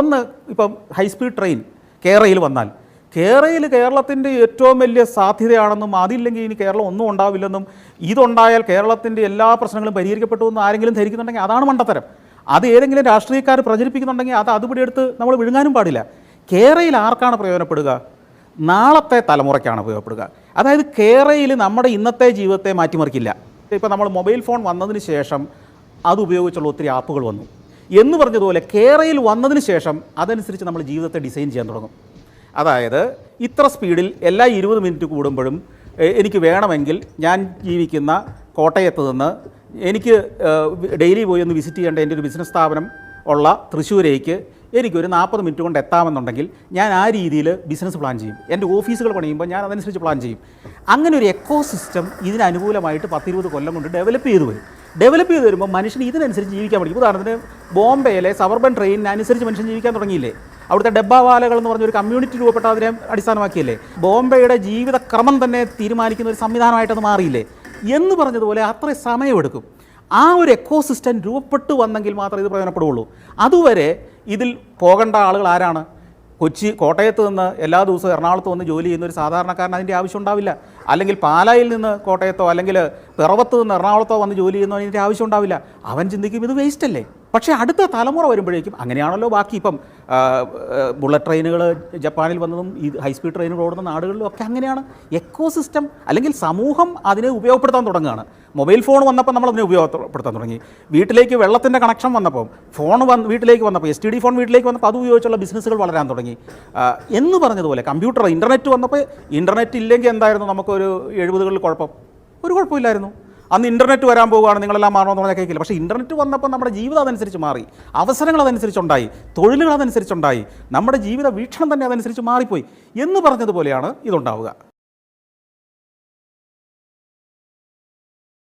ഒന്ന് ഇപ്പം high speed train കേരളയിൽ വന്നാൽ കേരളയിൽ കേരളത്തിന്റെ ഏറ്റവും വലിയ സാധ്യതയാണെന്നും അതില്ലെങ്കിൽ ഇനി കേരളം ഒന്നും ഉണ്ടാവില്ലെന്നും ഇതുണ്ടായാൽ കേരളത്തിന്റെ എല്ലാ പ്രശ്നങ്ങളും പരിഹരിക്കപ്പെട്ടു എന്ന് ആരെങ്കിലും ധരിക്കുന്നുണ്ടെങ്കിൽ അതാണ് മണ്ടത്തരം. അത് ഏതെങ്കിലും രാഷ്ട്രീയക്കാർ പ്രചരിപ്പിക്കുന്നുണ്ടെങ്കിൽ അത് അതുപടി എടുത്ത് നമ്മൾ വിഴുങ്ങാനും പാടില്ല. കേരളയിൽ ആർക്കാണ് പ്രയോജനപ്പെടുക? നാളത്തെ തലമുറയ്ക്കാണ് പ്രയോജനപ്പെടുക. അതായത് കേരളയിൽ നമ്മുടെ ഇന്നത്തെ ജീവിതത്തെ മാറ്റിമറിക്കില്ല. ഇപ്പോൾ നമ്മൾ മൊബൈൽ ഫോൺ വന്നതിന് ശേഷം അത് ഉപയോഗിച്ചുള്ള ഒത്തിരി ആപ്പുകൾ വന്നു. എന്ന് പറഞ്ഞതുപോലെ കേരയിൽ വന്നതിന് ശേഷം അതനുസരിച്ച് നമ്മൾ ജീവിതത്തെ ഡിസൈൻ ചെയ്യാൻ തുടങ്ങും. അതായത് ഇത്ര സ്പീഡിൽ എല്ലാ ഇരുപത് മിനിറ്റ് കൂടുമ്പോഴും എനിക്ക് വേണമെങ്കിൽ ഞാൻ ജീവിക്കുന്ന കോട്ടയത്ത് നിന്ന് എനിക്ക് ഡെയിലി പോയി ഒന്ന് വിസിറ്റ് ചെയ്യേണ്ട എന്റെ ഒരു ബിസിനസ് സ്ഥാപനം ഉള്ള തൃശ്ശൂരേക്ക് എനിക്കൊരു നാൽപ്പത് മിനിറ്റ് കൊണ്ട് എത്താമെന്നുണ്ടെങ്കിൽ ഞാൻ ആ രീതിയിൽ ബിസിനസ് പ്ലാൻ ചെയ്യും. എന്റെ ഓഫീസുകൾ പണിയുമ്പോൾ ഞാൻ അതനുസരിച്ച് പ്ലാൻ ചെയ്യും. അങ്ങനെ ഒരു എക്കോ സിസ്റ്റം ഇതിനനുകൂലമായിട്ട് പത്തിരുപത് കൊല്ലം കൊണ്ട് ഡെവലപ്പ് ചെയ്തു വരും ഡെവലപ്പ് ചെയ്ത് വരുമ്പോൾ മനുഷ്യന് ഇതിനനുസരിച്ച് ജീവിക്കാൻ പഠിക്കും. ഉദാഹരണത്തിന് ബോംബെയിലെ സബർബൻ ട്രെയിനിനനുസരിച്ച് മനുഷ്യൻ ജീവിക്കാൻ തുടങ്ങിയില്ലേ? അവിടുത്തെ ഡബ്ബാവാലകൾ എന്ന് പറഞ്ഞ ഒരു കമ്മ്യൂണിറ്റി രൂപപ്പെട്ട അതിനെ അടിസ്ഥാനമാക്കിയല്ലേ? ബോംബെയുടെ ജീവിതക്രമം തന്നെ തീരുമാനിക്കുന്ന ഒരു സംവിധാനമായിട്ടത് മാറിയില്ലേ? എന്ന് പറഞ്ഞതുപോലെ അത്ര സമയമെടുക്കും. ആ ഒരു എക്കോസിസ്റ്റം രൂപപ്പെട്ടു വന്നെങ്കിൽ മാത്രമേ ഇത് പ്രയോജനപ്പെടുകയുള്ളൂ. അതുവരെ ഇതിൽ പോകേണ്ട ആളുകൾ ആരാണ്? കൊച്ചി കോട്ടയത്ത് നിന്ന് എല്ലാ ദിവസവും എറണാകുളത്ത് വന്ന് ജോലി ചെയ്യുന്ന ഒരു സാധാരണക്കാരൻ അതിന്റെ ആവശ്യം ഉണ്ടാവില്ല. അല്ലെങ്കിൽ പാലായിൽ നിന്ന് കോട്ടയത്തോ അല്ലെങ്കിൽ പിറവത്ത് നിന്ന് എറണാകുളത്തോ വന്ന് ജോലി ചെയ്യുന്നോ അതിന്റെ ആവശ്യം ഉണ്ടാവില്ല. അവൻ ചിന്തിക്കും ഇത് വേസ്റ്റ് അല്ലേ? പക്ഷേ അടുത്ത തലമുറ വരുമ്പോഴേക്കും അങ്ങനെയാണല്ലോ ബാക്കി ഇപ്പം ബുള്ളറ്റ് ട്രെയിനുകൾ ജപ്പാനിൽ വന്നതും ഈ ഹൈസ്പീഡ് ട്രെയിനുകൾ ഓടുന്ന നാടുകളിലും ഒക്കെ അങ്ങനെയാണ്. എക്കോ സിസ്റ്റം അല്ലെങ്കിൽ സമൂഹം അതിനെ ഉപയോഗപ്പെടുത്താൻ തുടങ്ങുകയാണ്. മൊബൈൽ ഫോൺ വന്നപ്പോൾ നമ്മൾ അതിനെ ഉപയോഗപ്പെടുത്താൻ തുടങ്ങി. വീട്ടിലേക്ക് വെള്ളത്തിന്റെ കണക്ഷൻ വന്നപ്പോൾ ഫോൺ വന്ന് വീട്ടിലേക്ക് വന്നപ്പോൾ എസ് ടി ഡി ഫോൺ വീട്ടിലേക്ക് വന്നപ്പോൾ അത് ഉപയോഗിച്ചുള്ള ബിസിനസ്സുകൾ വളരാൻ തുടങ്ങി. എന്ന് പറഞ്ഞതുപോലെ കമ്പ്യൂട്ടർ ഇന്റർനെറ്റ് വന്നപ്പോൾ ഇന്റർനെറ്റ് ഇല്ലെങ്കിൽ എന്തായിരുന്നു? നമുക്കൊരു എഴുപതുകളിൽ കുഴപ്പം. ഒരു കുഴപ്പമില്ലായിരുന്നു. അന്ന് ഇന്റർനെറ്റ് വരാൻ പോവുകയാണ് നിങ്ങളെല്ലാം മാറണമെന്ന് പറഞ്ഞാൽ കേൾക്കില്ല. പക്ഷേ ഇന്റർനെറ്റ് വന്നപ്പോൾ നമ്മുടെ ജീവിതം അതനുസരിച്ച് മാറി. അവസരങ്ങൾ അതനുസരിച്ചുണ്ടായി. തൊഴിലുകൾ അതനുസരിച്ചുണ്ടായി. നമ്മുടെ ജീവിത വീക്ഷണം തന്നെ അതനുസരിച്ച് മാറിപ്പോയി. എന്ന് പറഞ്ഞതുപോലെയാണ് ഇതുണ്ടാവുക.